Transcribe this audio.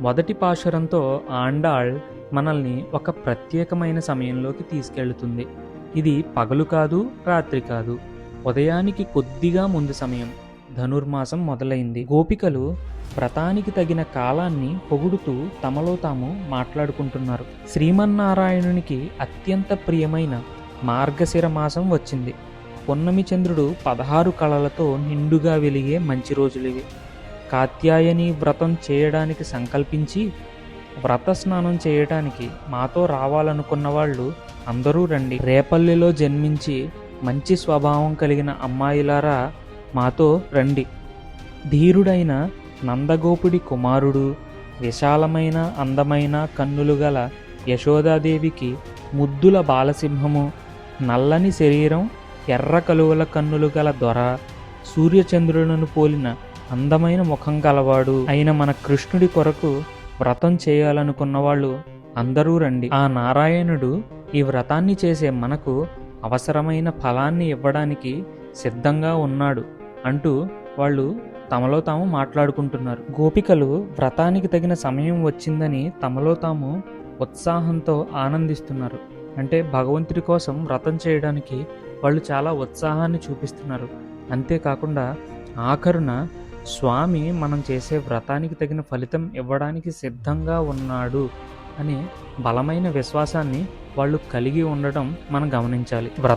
మొదటి పాశురంతో ఆండాళ్ మనల్ని ఒక ప్రత్యేకమైన సమయంలోకి తీసుకెళ్తుంది. ఇది పగలు కాదు రాత్రి కాదు. ఉదయానికి కొద్దిగా ముందు సమయం. ధనుర్మాసం మొదలైంది. గోపికలు వ్రతానికి తగిన కాలాన్ని పొగుడుతూ తమలో తాము మాట్లాడుకుంటున్నారు. శ్రీమన్నారాయణునికి అత్యంత ప్రియమైన మార్గశిర మాసం వచ్చింది. పొన్నమి చంద్రుడు పదహారు కళలతో నిండుగా వెలిగే మంచి రోజులివి కాత్యాయని వ్రతం చేయడానికి సంకల్పించి వ్రత స్నానం చేయటానికి మాతో రావాలనుకున్న వాళ్ళు అందరూ రండి. రేపల్లిలో జన్మించి మంచి స్వభావం కలిగిన అమ్మాయిలారా మాతో రండి. ధీరుడైన నందగోపుడి కుమారుడు విశాలమైన అందమైన కన్నులు గల యశోదాదేవికి ముద్దుల బాలసింహము నల్లని శరీరం ఎర్ర కలువల కన్నులు గల దొర సూర్యచంద్రులను పోలిన అందమైన ముఖం గలవాడు అయిన మన కృష్ణుడి కొరకు వ్రతం చేయాలనుకున్న వాళ్ళు అందరూ రండి. ఆ నారాయణుడు ఈ వ్రతాన్ని చేసే మనకు అవసరమైన ఫలాన్ని ఇవ్వడానికి సిద్ధంగా ఉన్నాడు అంటూ వాళ్ళు తమలో తాము మాట్లాడుకుంటున్నారు. గోపికలు వ్రతానికి తగిన సమయం వచ్చిందని తమలో తాము ఉత్సాహంతో ఆనందిస్తున్నారు. అంటే భగవంతుడి కోసం వ్రతం చేయడానికి వాళ్ళు చాలా ఉత్సాహాన్ని చూపిస్తున్నారు. అంతేకాకుండా ఆఖరున స్వామి మనం చేసే వ్రతానికి తగిన ఫలితం ఇవ్వడానికి సిద్ధంగా ఉన్నాడు అనే బలమైన విశ్వాసాన్ని వాళ్ళు కలిగి ఉండటం మనం గమనించాలి. వ్రత